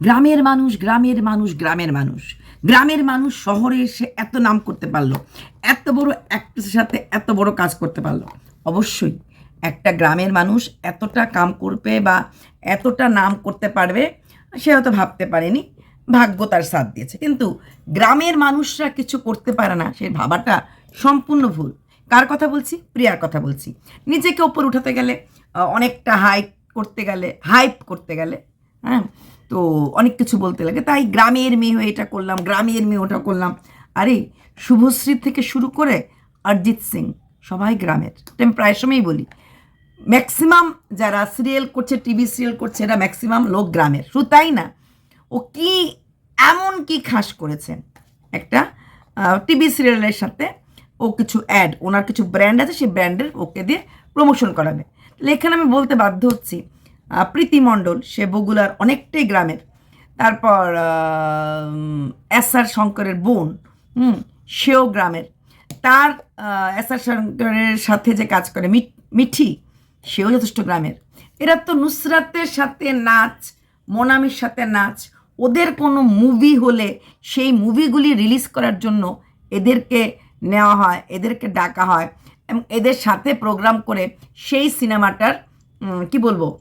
গ্রামের মানুষ গ্রামের মানুষ গ্রামের মানুষ। গ্রামের মানুষ শহরে এসে এত নাম করতে পারল, এত বড় অ্যাক্ট্রেসের সাথে এত বড় কাজ করতে পারল। অবশ্যই একটা গ্রামের মানুষ এতটা কাম করবে বা এতটা নাম করতে পারবে, সে হয়তো ভাবতে পারেনি, ভাগ্য তার সাথ দিয়েছে। কিন্তু গ্রামের মানুষরা কিছু করতে পারে না, সে ভাবাটা সম্পূর্ণ ভুল। কার কথা বলছি? প্রিয়ার কথা বলছি। নিজেকে ওপর উঠাতে গেলে অনেকটা হাইপ করতে গেলে হাইপ করতে গেলে হ্যাঁ তো অনেক কিছু বলতে লাগে। তাই গ্রামের মেয়ে হয়ে এটা করলাম, গ্রামের মেয়ে ওটা করলাম। আরে, শুভশ্রী থেকে শুরু করে অরিজিৎ সিং, সবাই গ্রামের। আমি প্রায় সময়ই বলি ম্যাক্সিমাম যারা সিরিয়াল করছে টিভি সিরিয়াল করছে, এরা ম্যাক্সিমাম লোক গ্রামের। শুধু তাই না, ও কি এমন কি খাস করেছেন একটা টিভি সিরিয়ালের সাথে ও কিছু অ্যাড ওনার কিছু ব্র্যান্ড আছে, সেই ব্র্যান্ডের ওকে দিয়ে প্রমোশন করাবে। তাহলে এখানে আমি বলতে বাধ্য হচ্ছি আহ, প্রীতি মণ্ডল সে বগুলার অনেকটাই গ্রামের। তারপর এস আর শঙ্করের বোন হুম সেও গ্রামের। তার এস আর শঙ্করের সাথে যে কাজ করে মিঠ- সেও যথেষ্ট গ্রামের। এরা তো নুসরাতের সাথে নাচ মোনামির সাথে নাচ। ওদের কোনো মুভি হলে সেই মুভিগুলি রিলিজ করার জন্য এদেরকে নেওয়া হয় এদেরকে ডাকা হয়। এবং এদের সাথে প্রোগ্রাম করে সেই সিনেমাটার কি বলব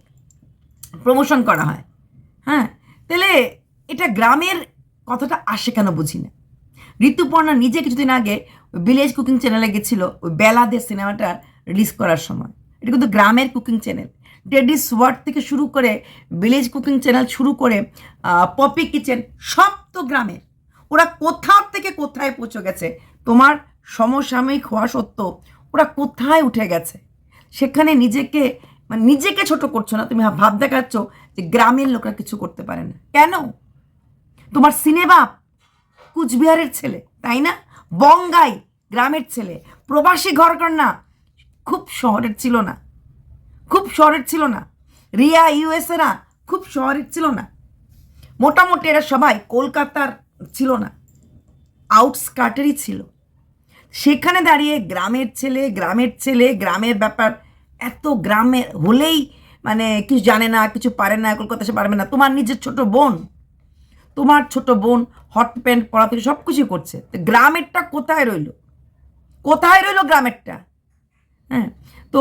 প্রমোশন করা হয়। হ্যাঁ? তাহলে এটা গ্রামের কথাটা আসে কেন বুঝি না? ঋতুপর্ণা নিজে কিছুদিন আগে ভিলেজ কুকিং চ্যানেলে গেছিল, ওই বেলাদের সিনেমাটা রিলিজ করার সময়। এটা কিন্তু গ্রামের কুকিং চ্যানেল ডেডি সোয়ার্ড থেকে শুরু করে ভিলেজ কুকিং চ্যানেল শুরু করে পপি কিচেন সব তো গ্রামের। ওরা কোথাও থেকে কোথায় পৌঁছে গেছে, তোমার সমসাময়িক হওয়া সত্ত্বেও ওরা কোথায় উঠে গেছে? সেখানে নিজেকে মানে নিজেকে ছোট করছ না, তুমি ভাব দেখাচ্ছ যে গ্রামের লোকরা কিছু করতে পারে না। কেন? তোমার সিনেমা কুচবিহারের ছেলে, তাই না? বঙ্গাই গ্রামের ছেলে, প্রবাসী ঘরকন্যা, খুব শহরের ছিল না। খুব শহরের ছিল না। রিয়া ইউএসএরা খুব শহরের ছিল না। মোটামুটি এরা সবাই কলকাতার ছিল না। আউটস্কার্টেরই ছিল। সেখানে দাঁড়িয়ে গ্রামের ছেলে গ্রামের ছেলে, গ্রামের ব্যাপার এত গ্রামে হলেই মানে কিছু জানে না, কিছু পারে না, কলকাতা সে পারবে না। তোমার নিজের ছোট বোন, তোমার ছোট বোন, হট প্যান্ট পরা থেকে সব কিছুই করছে। তো গ্রামেরটা কোথায় রইল? কোথায় রইল গ্রামেরটা? হ্যাঁ তো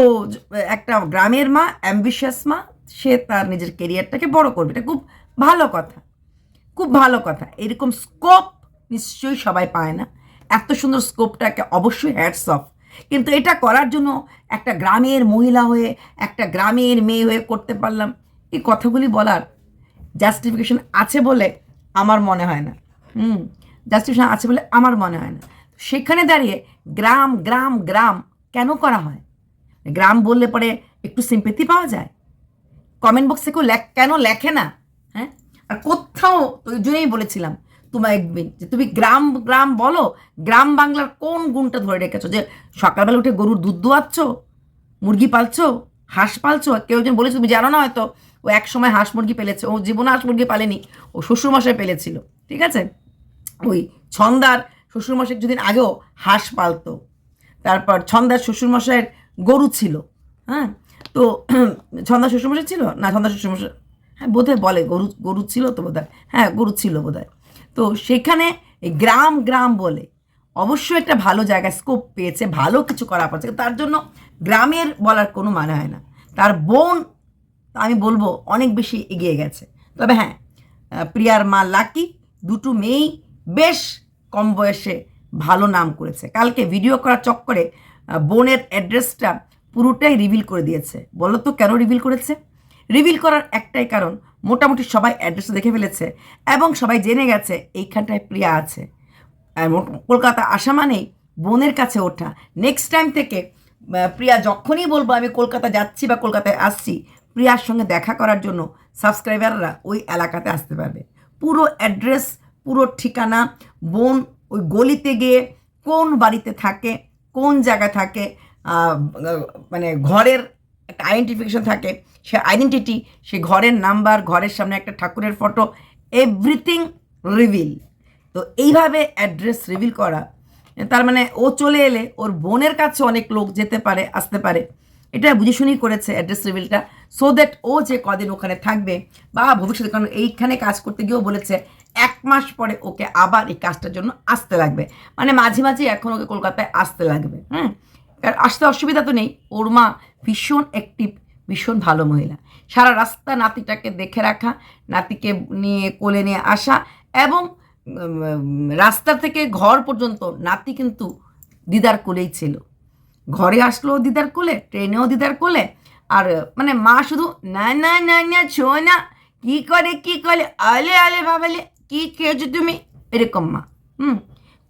একটা গ্রামের মা অ্যাম্বিশিয়াস মা, সে তার নিজের কেরিয়ারটাকে বড় করবে। এটা খুব ভালো কথা। খুব ভালো কথা। এরকম স্কোপ নিশ্চয়ই সবাই পায় না। এত সুন্দর স্কোপটাকে অবশ্যই হ্যাটস অফ কিন্তু এটা করার জন্য একটা গ্রামের মহিলা হয়ে, একটা গ্রামের মেয়ে হয়ে করতে পারলাম। এই কথাগুলি বলার জাস্টিফিকেশন আছে বলে আমার মনে হয় না। হুম জাস্টিফিকেশন আছে বলে আমার মনে হয় না। সেখানে দাঁড়িয়ে গ্রাম গ্রাম গ্রাম কেন করা হয়? গ্রাম বললে পরে একটু সিম্পেথি পাওয়া যায়? কমেন্ট বক্সে কেউ কেন লেখে না? হ্যাঁ? আর কোথাও ওই জন্যই বলেছিলাম তোমার একদিন, যে তুমি গ্রাম গ্রাম বলো, গ্রাম বাংলার কোন গুণটা ধরে রেখেছো? যে সকালবেলা উঠে গরুর দুধ দোয়াচ্ছ, মুরগি পালছো, হাঁস পালছো? কেউ একজন বলেছে, তুমি জানো না হয়তো ও এক সময় হাঁস মুরগি পেলেছে, ও জীবনে হাঁস মুরগি পালেনি, ও শ্বশুরমশাই পেলেছিল। ঠিক আছে? ওই ছন্দার শ্বশুরমশাই কিছুদিন আগেও হাঁস পালতো। তারপর ছন্দার শ্বশুরমশাইয়ের গরু ছিল হ্যাঁ? তো ছন্দা শ্বশুরমশাই ছিল? না ছন্দা শ্বশুরমশাই হ্যাঁ বোধহয় বলে, গরু গরু ছিল তো বোধহয় হ্যাঁ গরু ছিল বোধহয়। তো সেখানে গ্রাম গ্রাম বলে। অবশ্যই একটা ভালো জায়গায় স্কোপ পেয়েছে, ভালো কিছু করা পারছে তার জন্য গ্রামের বলার কোনো মানে হয় না। তার বোন, আমি বলব, অনেক বেশি এগিয়ে গেছে। তবে হ্যাঁ প্রিয়ার মা লাকি, দুটো মেয়েই বেশ কম বয়সে ভালো নাম করেছে। কালকে ভিডিও করার চক্করে বোনের অ্যাড্রেসটা পুরোটাই রিভিল করে দিয়েছে। বলো তো কেন রিভিল করেছে? রিভিল করার একটাই কারণ মোটামুটি সবাই অ্যাড্রেসটা দেখে ফেলেছে এবং সবাই জেনে গেছে এইখানটায় প্রিয়া আছে। কলকাতা আসা মানেই বোনের কাছে ওঠা। নেক্সট টাইম থেকে প্রিয়া যখনই বলব আমি কলকাতা যাচ্ছি বা কলকাতায় আসছি, প্রিয়ার সঙ্গে দেখা করার জন্য সাবস্ক্রাইবাররা ওই এলাকাতে আসতে পারবে। পুরো অ্যাড্রেস পুরো ঠিকানা, বোন ওই গলিতে গিয়ে কোন বাড়িতে থাকে, কোন জায়গায় থাকে মানে ঘরের একটা আইডেন্টিফিকেশন থাকে, সে আইডেন্টিটি সে ঘরের নাম্বার ঘরের সামনে একটা ঠাকুরের ফটো এভরিথিং রিভিল তো এইভাবে অ্যাড্রেস রিভিল করা, তার মানে ও চলে এলে ওর বোনের কাছে অনেক লোক যেতে পারে, আসতে পারে। এটা বুঝে শুনেই করেছে অ্যাড্রেস রিভিলটা সো দ্যাট ও যে কদিন ওখানে থাকবে, বা ভবিষ্যতে কারণ এইখানে কাজ করতে গিয়েও বলেছে, এক মাস পরে ওকে আবার এই কাজটার জন্য আসতে লাগবে। মানে মাঝে মাঝে এখন ওকে কলকাতায় আসতে লাগবে হ্যাঁ? কারণ আসতে অসুবিধা তো নেই। ওর মা ভীষণ অ্যাক্টিভ ভীষণ ভালো মহিলা। সারা রাস্তা নাতিটাকে দেখে রাখা, নাতিকে নিয়ে, কোলে নিয়ে আসা এবং রাস্তা থেকে ঘর পর্যন্ত নাতি কিন্তু দিদার কোলেই ছিল। ঘরে আসলো দিদার কোলে, ট্রেনেও দিদার কোলে আর মানে মা শুধু না না না না ছো না কী করে, কি করে, আলে আলে বাবালে কি খেয়েছো তুমি? এরকম মা। হুম,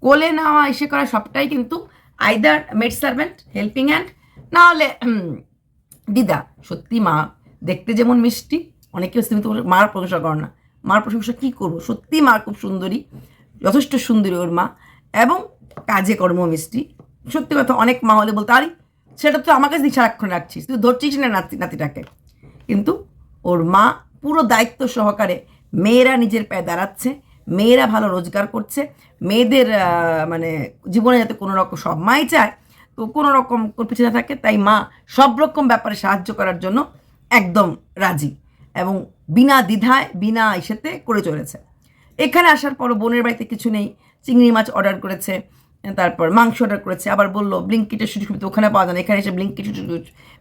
কোলে নেওয়া এসে করা সবটাই কিন্তু either maid servant helping hand না হলে দিদা, সত্যি মা, দেখতে যেমন মিষ্টি, অনেকে হচ্ছে তুমি তো মার প্রশংসা করো না। মার প্রশংসা কী করব? সত্যি মা খুব সুন্দরী, যথেষ্ট সুন্দরী ওর মা, এবং কাজে কর্ম মিষ্টি। সত্যি কথা, অনেক মা হলে বলতে, আরে, সেটা তো আমার কাছে সারাক্ষণ রাখছিস, তুই ধরছিস না নাতি, নাতিটাকে? কিন্তু ওর মা পুরো দায়িত্ব সহকারে মেয়েরা নিজের পায়ে দাঁড়াচ্ছে মেয়েরা ভালো রোজগার করছে, মেয়েদের মানে জীবনে যাতে কোনো রকম সব মাই চায়, তো কোনো রকম পিছনে থাকে, তাই মা সব রকম ব্যাপারে সাহায্য করার জন্য একদম রাজি এবং বিনা দ্বিধায়, বিনা ইসেতে করে চলেছে। এখানে আসার পর বোনের বাড়িতে কিছু নেই, চিংড়ি মাছ অর্ডার করেছে, তারপর মাংস অর্ডার করেছে, আবার বলল ব্লিঙ্কিটের সুযোগ সুবিধা ওখানে পাওয়া যায় না, এখানে এসে ব্লিঙ্কিট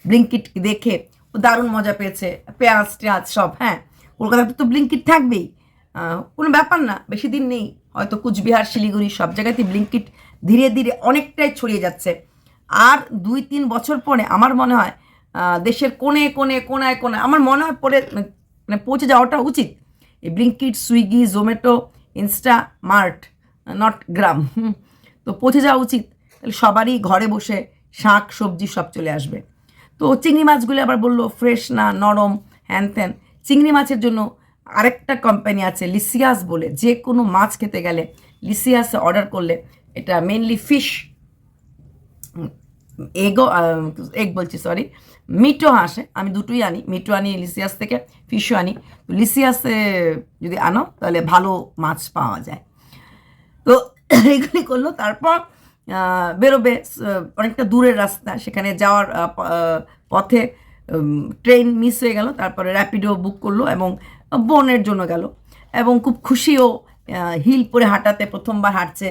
ব্লিঙ্কিট দেখে ও দারুণ মজা পেয়েছে, পেঁয়াজ, টেয়াজ সব হ্যাঁ কলকাতাতে তো ব্লিঙ্কিট থাকবেই। কোনো ব্যাপার না, বেশি দিন নেই। হয়তো কুচবিহার, শিলিগুড়ি সব জায়গাতেই ব্লিঙ্কিট ধীরে ধীরে অনেকটাই ছড়িয়ে যাচ্ছে। আর দুই তিন বছর পরে আমার মনে হয় দেশের কোণে কোণে কোনায় কোনায় আমার মনে হয় পরে মানে পৌঁছে যাওয়াটা উচিত। এই Blinkit, Swiggy, Zomato, Instamart, not গ্রাম তো পৌঁছে যাওয়া উচিত। তাহলে সবারই ঘরে বসে শাক, সবজি সব চলে আসবে। তো চিংড়ি মাছগুলো আবার বলল, ফ্রেশ না নরম, হ্যান ত্যান। চিংড়ি মাছের জন্য আরেকটা কোম্পানি আছে লিসিয়াস বলে যে কোনো মাছ খেতে গেলে লিসিয়াসে অর্ডার করলে এটা মেনলি ফিশ এগও এগ বলছি সরি মিটো আসে, আমি দুটোই আনি মিটো আনি লিসিয়াস থেকে ফিশও আনি। তো লিসিয়াসে যদি আনো, তাহলে ভালো মাছ পাওয়া যায়। তো এগুলি করল, তারপর বেরোবে অনেকটা দূরের রাস্তা, সেখানে যাওয়ার পথে ট্রেন মিস হয়ে গেল, তারপরে র্যাপিডো বুক করল এবং বোনের জন্য গেল এবং খুব খুশিও হিল পরে হাঁটাতে প্রথমবার হাঁটছে।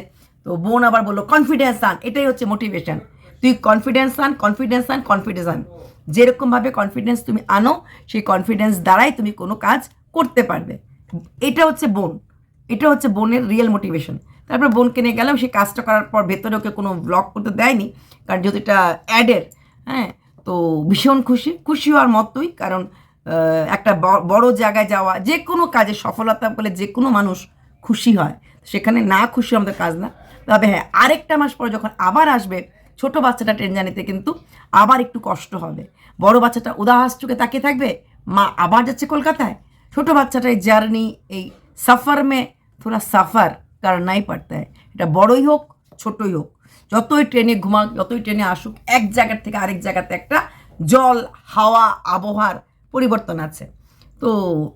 তো বোন আবার বলল কনফিডেন্স আন এটাই হচ্ছে মোটিভেশন তুই কনফিডেন্স আন কনফিডেন্স আন কনফিডেন্স আন যেরকমভাবে কনফিডেন্স তুমি আনো, সেই কনফিডেন্স দ্বারাই তুমি কোনো কাজ করতে পারবে। এটা হচ্ছে বোন। এটা হচ্ছে বোনের রিয়েল মোটিভেশন তারপর বোনকে নিয়ে গেলাম সেই কাজটা করার পর ভেতরে ওকে কোনো ব্লগ করতে দেয়নি, কারণ যেহেতু এটা অ্যাডের হ্যাঁ তো ভীষণ খুশি। খুশি হওয়ার মতোই, কারণ একটা বড় জায়গায় যাওয়া, যে কোনো কাজে সফলতা বলে যে কোনো মানুষ খুশি হয়। সেখানে না খুশি আমাদের কাজ না। তবে হ্যাঁ আরেকটা মাস পরে যখন আবার আসবে, ছোট বাচ্চাটা ট্রেন জার্নিতে কিন্তু আবার একটু কষ্ট হবে। বড় বাচ্চাটা উদাহাস চোখে তাকিয়ে থাকবে, মা আবার যাচ্ছে কলকাতায়। ছোট বাচ্চাটার জার্নি, এই সফর মে থোড়া সফর করনাই পড়তা है এটা বড়ই হোক, ছোটই হোক। যতই ট্রেনে ঘুমাক, যতই ট্রেনে আসুক, এক জায়গার থেকে আরেক জায়গাতে একটা জল, হাওয়া, আবহাওয়ার পরিবর্তন আছে। তো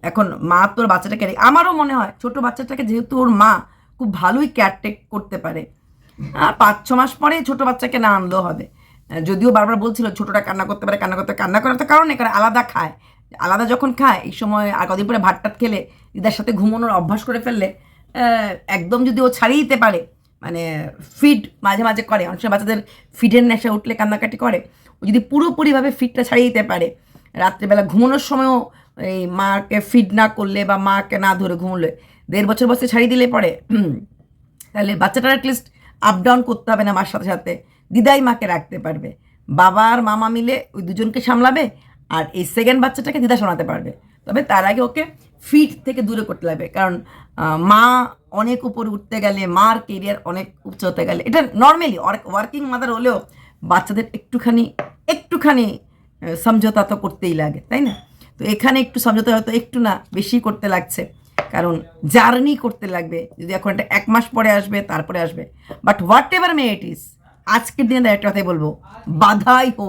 এখন মা তোর বাচ্চাটাকে আমারও মনে হয় ছোট বাচ্চাটাকে যেহেতু ওর মা খুব ভালোই কেয়ারটেক করতে পারে আর পাঁচ, ছ মাস পরে ছোট বাচ্চাকে না আনলেও হবে। যদিও বারবার বলছিল ছোটটা কান্না করতে পারে, কান্না করতে কান্না করার তো কারণ এখানে আলাদা খায়। আলাদা যখন খায়, এই সময় আর কদিন পরে ভাত টাত খেলে দিদার সাথে ঘুমানোর অভ্যাস করে ফেললে একদম যদি ও ছাড়িয়ে দিতে পারে মানে ফিড মাঝে মাঝে করে, অনেক সময় বাচ্চাদের ফিডের নেশা উঠলে কান্নাকাটি করে, ও যদি পুরোপুরিভাবে ফিডটা ছাড়িয়ে দিতে পারে রাত্রেবেলা ঘুমানোর সময়ও এই মাকে ফিড না করলে বা মাকে না ধরে ঘুমলে দেড় বছর বয়সে ছাড়িয়ে দিলে পরে তাহলে বাচ্চাটার অ্যাটলিস্ট আপ ডাউন করতে হবে না মার সাথে সাথে। দিদাই মাকে রাখতে পারবে। বাবা আর মামা মিলে ওই দুজনকে সামলাবে আর এই সেকেন্ড বাচ্চাটাকে দিদা শোনাতে পারবে। তবে তার আগে ওকে ফিট থেকে দূরে করতে লাগবে কারণ মা অনেক উপরে উঠতে গেলে, মার কেরিয়ার অনেক উচ্চ হতে গেলে, এটা নর্মালি ওয়ার্কিং মাদার হলেও বাচ্চাদের একটুখানি একটুখানি সমঝোতা তো করতেই লাগে, তাই না? তো এখানে একটু সমঝোতা হয়তো একটু না বেশি করতে লাগছে, কারণ জার্নি করতে লাগবে, যদি এখন একটা এক মাস পরে আসবে, তারপরে আসবে। But whatever may it is আজকের দিনে একটা কথাই বলব, বাধাই হো।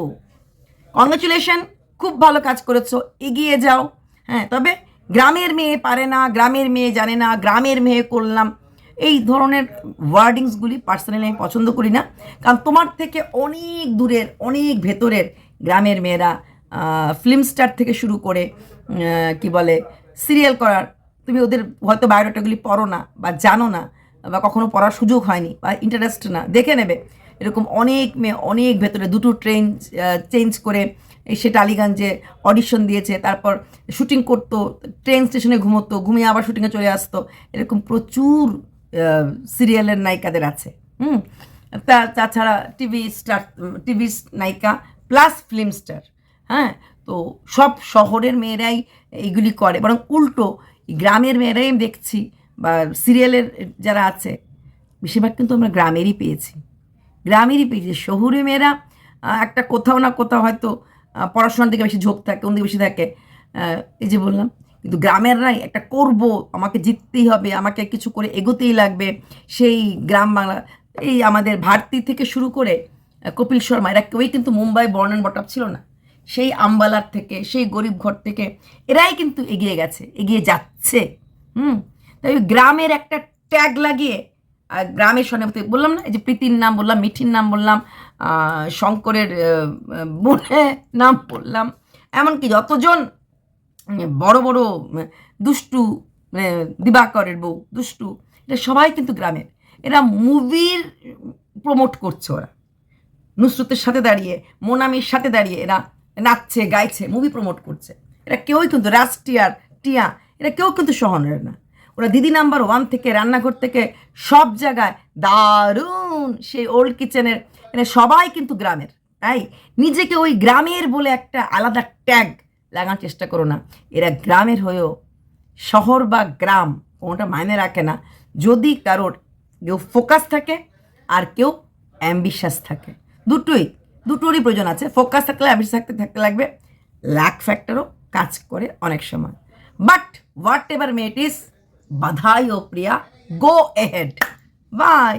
কংগ্রেচুলেশন খুব ভালো কাজ করেছ, এগিয়ে যাও। হ্যাঁ তবে গ্রামের মেয়ে পারে না, গ্রামের মেয়ে জানে না, গ্রামের মেয়ে করলাম, এই ধরনের ওয়ার্ডিংসগুলি পার্সোনালি আমি পছন্দ করি না, কারণ তোমার থেকে অনেক দূরের, অনেক ভেতরের গ্রামের মেয়েরা ফিল্ম স্টার থেকে শুরু করে কি বলে সিরিয়াল করার, তুমি ওদের হয়তো বায়োডাটাগুলি পড়ো না বা জানো না বা কখনো পড়ার সুযোগ হয়নি বা ইন্টারেস্ট না, দেখে নেবে। এরকম অনেক মেয়ে, অনেক ভেতরে, দুটো ট্রেন চেঞ্জ করে সে টালিগঞ্জে অডিশন দিয়েছে, তারপর শুটিং করতো ট্রেন স্টেশনে ঘুমোতো, ঘুমিয়ে আবার শুটিংয়ে চলে আসতো। এরকম প্রচুর সিরিয়ালের নায়িকাদের আছে, হুম? তা, তাছাড়া টিভি স্টার টিভি নায়িকা প্লাস ফিল্ম স্টার হ্যাঁ? তো সব শহরের মেয়েরাই এইগুলি করে। বরং উল্টো গ্রামের মেয়েরাই আমি দেখছি বা সিরিয়ালের যারা আছে, বেশিরভাগ কিন্তু আমরা গ্রামেরই পেয়েছি। গ্রামেরই পেয়েছি। শহুরে মেয়েরা একটা কোথাও না কোথাও হয়তো পড়াশোনার দিকে বেশি ঝোঁক থাকে দিকে বেশি থাকে। এই যে বললাম, কিন্তু গ্রামেররাই একটা করব, আমাকে জিততেই হবে, আমাকে কিছু করে এগোতেই লাগবে। সেই গ্রাম বাংলা, এই আমাদের ভারতী থেকে শুরু করে কপিল শর্মা, এরা কেউই কিন্তু মুম্বাই বর্ণ বটপ ছিল না। সেই আম্বালার থেকে, সেই গরিব ঘর থেকে এরাই কিন্তু এগিয়ে গেছে, এগিয়ে যাচ্ছে। হুম? তাই গ্রামের একটা ট্যাগ লাগিয়ে গ্রামের সনে বললাম না, এই যে প্রীতির নাম বললাম, মিঠির নাম বললাম শঙ্করের বোনের নাম বললাম, এমনকি যতজন বড় বড় দুষ্টু দিবাকরের বউ, দুষ্টু এটা সবাই কিন্তু গ্রামের। এরা মুভির প্রমোট করছে ওরা। নুসরতের সাথে দাঁড়িয়ে, মোনামির সাথে দাঁড়িয়ে এরা নাচছে, গাইছে মুভি প্রমোট করছে। এরা কেউই কিন্তু রাজ টিয়ার টিয়া, এরা কেউ কিন্তু শহরের না। ওরা দিদি নাম্বার ওয়ান থেকে রান্নাঘর থেকে সব জায়গায় দারুণ সেই ওল্ড কিচেনের এরা সবাই কিন্তু গ্রামের, তাই? নিজেকে ওই গ্রামের বলে একটা আলাদা ট্যাগ লাগানোর চেষ্টা করো না। এরা গ্রামের হয়েও শহর বা গ্রাম কোনোটা মাইনে রাখে না। যদি কারোর কেউ ফোকাস থাকে আর কেউ অ্যাম্বিশাস থাকে। দুটোই, দুটোরই প্রয়োজন আছে। ফোকাস থাকলে অ্যাম্বিশাস থাকতে থাকতে লাগবে। ল্যাক ফ্যাক্টরও কাজ করে অনেক সময়। But whatever mate is বাধাই ও প্রিয়া গো এহেড বাই